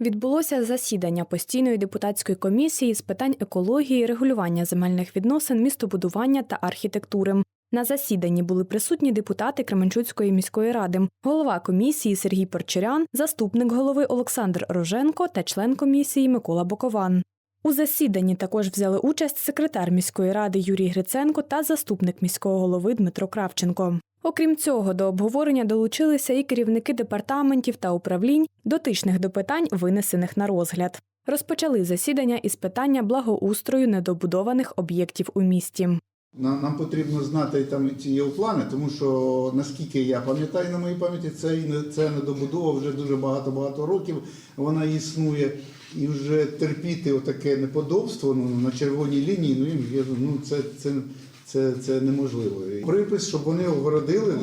Відбулося засідання постійної депутатської комісії з питань екології, регулювання земельних відносин, містобудування та архітектури. На засіданні були присутні депутати Кременчуцької міської ради, голова комісії Сергій Порчерян, заступник голови Олександр Роженко та член комісії Микола Бокован. У засіданні також взяли участь секретар міської ради Юрій Гриценко та заступник міського голови Дмитро Кравченко. Окрім цього, до обговорення долучилися і керівники департаментів та управлінь, дотичних до питань, винесених на розгляд. Розпочали засідання із питання благоустрою недобудованих об'єктів у місті. Нам, потрібно знати там ці його плани, тому що наскільки я пам'ятаю на моїй пам'яті, це, це недобудова вже дуже багато-багато років. Вона існує. І вже терпіти отаке неподобство ну, на червоній лінії, ну, їм, ну це, це, це, це неможливо. Припис, щоб вони огородили,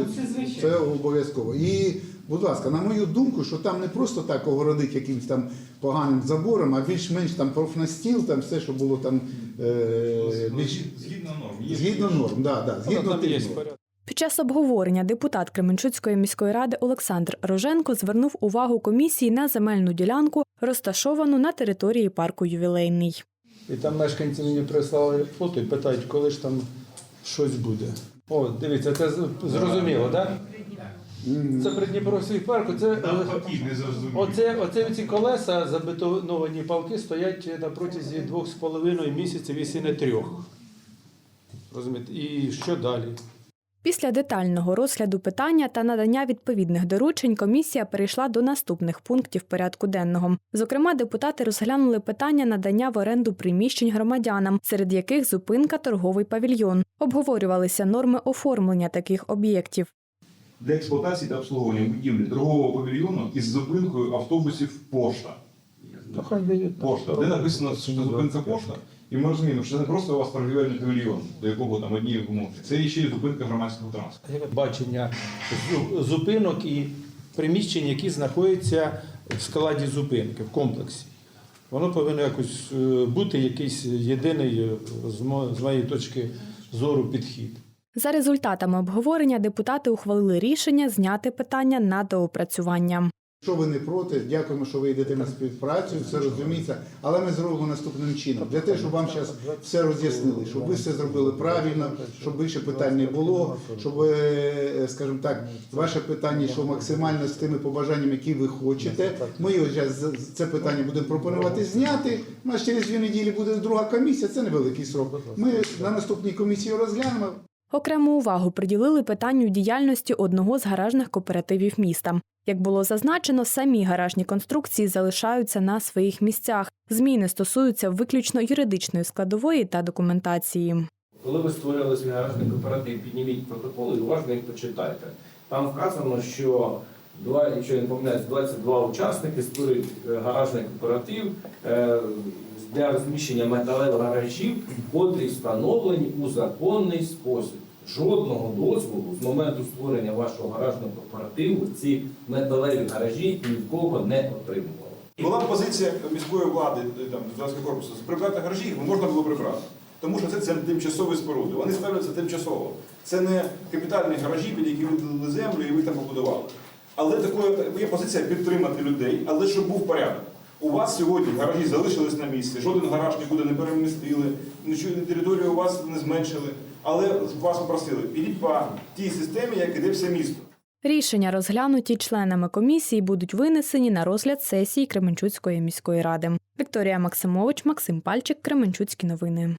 це обов'язково. І, будь ласка, на мою думку, що там не просто так огородить якимось там поганим забором, а більш-менш там профнастіл, там все, що було там е, більш Згідно норм. Є Згідно норм, да, да, згідно там тих норм. Під час обговорення депутат Кременчуцької міської ради Олександр Роженко звернув увагу комісії на земельну ділянку, розташовану на території парку Ювілейний. І там мешканці мені прислали фото і питають, коли ж там щось буде. О, дивіться, це зрозуміло, так? Це Придніпровський парк, Оце, оце, оце ці колеса, забетоновані палки стоять на протязі двох з половиною місяців, і не трьох. Розумієте? І що далі? Після детального розгляду питання та надання відповідних доручень комісія перейшла до наступних пунктів порядку денного. Зокрема, депутати розглянули питання надання в оренду приміщень громадянам, серед яких зупинка торговий павільйон. Обговорювалися норми оформлення таких об'єктів. Для експлуатації та обслуговування будівлі торгового павільйону із зупинкою автобусів пошта. Ну, хай дають. Пошта. Де написано, що зупинка пошта, і ми розуміємо, що це не просто у вас торгівельний павільйон, до якого там одні умови. Це ще й зупинка громадського транспорту. Бачення зупинок і приміщень, які знаходяться в складі зупинки, в комплексі. Воно повинно якось е, бути якийсь єдиний, е, з моєї точки зору, підхід. За результатами обговорення депутати ухвалили рішення зняти питання на доопрацювання. Якщо ви не проти, дякуємо, що ви йдете на співпрацю, все розуміється. Але ми зробимо наступним чином. Для того, щоб вам зараз все роз'яснили, щоб ви все зробили правильно, щоб більше питань не було, щоб, е, скажімо так, ваше питання йшло максимально з тими побажаннями, які ви хочете. Ми його зараз це питання будемо пропонувати зняти. У нас через дві неділі буде друга комісія, це невеликий срок. Ми на наступній комісії розглянемо. Окрему увагу приділили питанню діяльності одного з гаражних кооперативів міста. Як було зазначено, самі гаражні конструкції залишаються на своїх місцях. Зміни стосуються виключно юридичної складової та документації. Коли ви створювали свій гаражний кооператив, підніміть протоколи уважно їх почитайте. Там вказано, що два, якщо я не помиляюсь, 22 учасники створюють е, гаражний кооператив е, для розміщення металевих гаражів, котрі встановлені у законний спосіб. Жодного дозволу з моменту створення вашого гаражного кооперативу ці металеві гаражі ні в кого не отримували. Була позиція міської влади, там, депутатського корпусу, прибрати гаражі, їх можна було прибрати. Тому що це, це тимчасові споруди. Вони ставляться тимчасово. Це не капітальні гаражі, під які виділили землю і ви там побудували. Але такої є позиція підтримати людей, але щоб був порядок. У вас сьогодні гаражі залишились на місці, жоден гараж нікуди не перемістили, нічого територію у вас не зменшили. Але вас попросили, підіть по тій системі, як іде все місто. Рішення, розглянуті членами комісії, будуть винесені на розгляд сесії Кременчуцької міської ради. Вікторія Максимович, Максим Пальчик, Кременчуцькі новини.